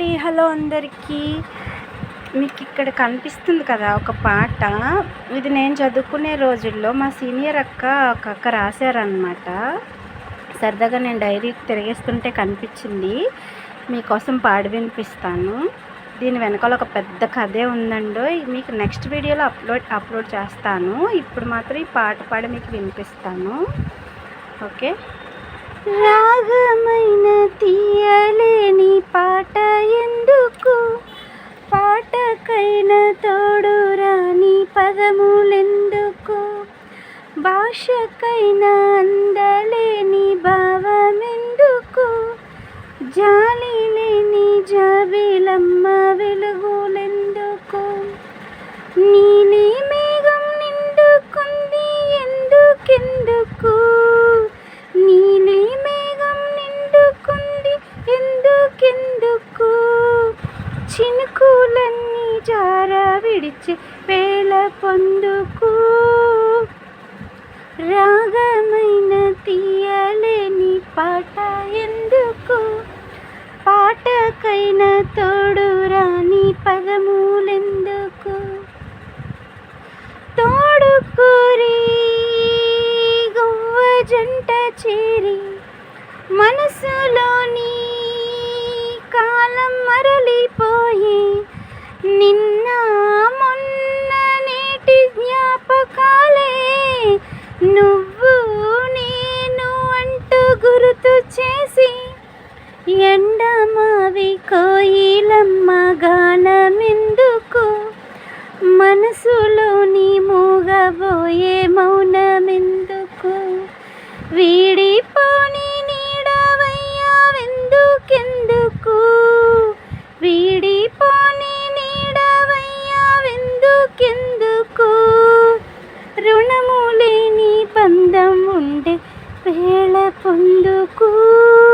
అండి హలో అందరికీ. మీకు ఇక్కడ కనిపిస్తుంది కదా ఒక పాట? ఇది నేను చదువుకునే రోజుల్లో మా సీనియర్ అక్క ఒక అక్క రాశారనమాట సరదాగా నేను డైరీ తిరిగేస్తుంటే కనిపించింది. మీకోసం పాడి వినిపిస్తాను. దీని వెనకాల ఒక పెద్ద కథే ఉందండో మీకు నెక్స్ట్ వీడియోలో అప్లోడ్ అప్లోడ్ చేస్తాను. ఇప్పుడు మాత్రం ఈ పాట పాడి మీకు వినిపిస్తాను. ఓకే? రాగమైన తీయలేని పాట పదములెందుకు? భాషకైనా అందలేని భావమెందుకు? జాలి లేని జాబిలమ్మ విడిచి వేళ పొందుకు. రాగమైన తీయలేని పాట ఎందుకు? పాటకైన తోడు రాని పదములెందుకు? తోడు కోరి గువ్వ జంట చేరి మనసులోని కాలం మరలిపోయి నిన్న ఎండమావి కోయిలమ్మ గానమెందుకు? మనసులోని మూగబోయే మౌనమెందుకు? వీడిపోని నీడవయ్యావెందుకెందుకు వీడిపోని నీడవయ్యావెందుకెందుకు రుణము లేని బంధం ఉండే వేళ పొందుకు?